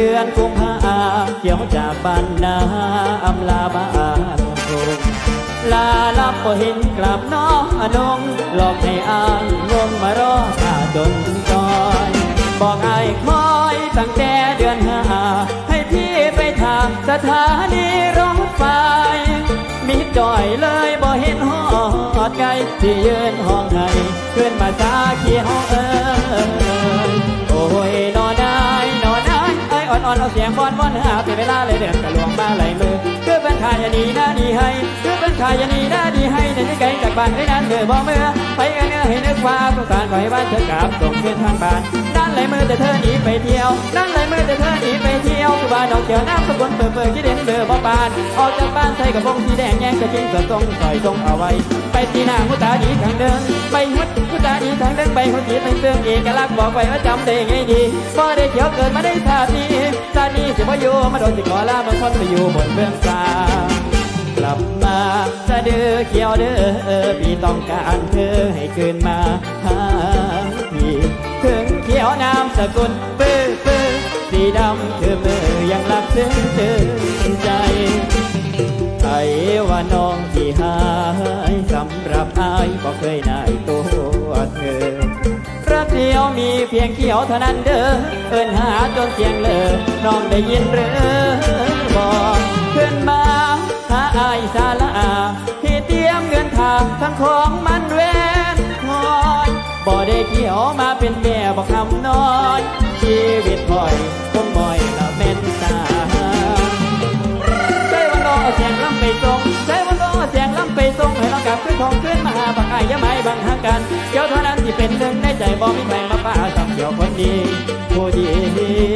ดือนกุมภาเกี่ยวจากบ้านนาอำลาบ้านทุ่งลาลับบ่เห็นกลับน้องอนงหลอกให้อายงงมารอข้าจนจอยบอกอายคอยตั้งแต่เดือนห้าให้พี่ไปทางสถานีรถไฟมีจอยเลยบ่เห็นหอดไกลที่ยืนห้องให้ขึ้นมาซาเขียวเอ้ย อ้อ่อนเอาเสียงบอนบอนหาเป็นเวลาเลยเดือนกระลวงมาไหลมือคือเป็นขายานีหน้าดีให้คือเป็นขายานีหน้าดีให้ในที่ไกลจากบ้านไอ้นั้นเมื่อบ่เมื่อไปกันเนื้อให้นึกว่าสงสารขอให้บ้านเธอกลับส่งคืนทางบ้านด้านไหลมือแต่เธอหนีไปเที่ยวด้านไหลมือแต่เธอหนีไปเที่ยวคือบ้านดอกเขียวน้ำสกุลเปิดเปิดที่เด่นเบอร์บ่ปานออกจากบ้านใส่กระโปรงสีแดงแยงกระจิ้งกะทรงใส่ทรงเอาไว้ไปที่หน้าหัวตาดีทางเดินไปหัวหัวตาดีทางเดินไปหัวจีเป็นเตืองเอกลักษณ์บอกไว้ว่าจำได้ไงดีพอได้เขียวเกิดมาได้ชาตินี้ ชาตินี้สิบ่อยู่มาโดนสิขอลามาทนไปอยู่บนเบื้องกลางกลับมาสะดือเขียวเด้อพี่ต้องการเธอให้คืนมาหาพี่ถึงเขียวน้ำสกุลปื้อปื้อสีดำคือมือยังรักซึ้งซึ้งใจไอ้ว่าน้องที่หายสำหรับอายก็เคยนายตัว มีเพียงเขียวเท่านั้นเด้อเอินหาจนเสียงเลอน้องได้ยินหรือบอกขึ้นมาหาอายสาลาที่เตรียมเงินทางทั้งของมันเวนคอยบ่ได้เขียวมาเป็นแม่บอกคำน้อย ชีวิตคอยคงบ่อย กับขึ้นทองขึ้นมาหาบักไอ้ยะไม่บังหักกันเกี่ยวเท่านั้นที่เป็นหนึ่งในใจบ่มีแข่งมาป้าสับเกี่ยวคนดีผู้ดี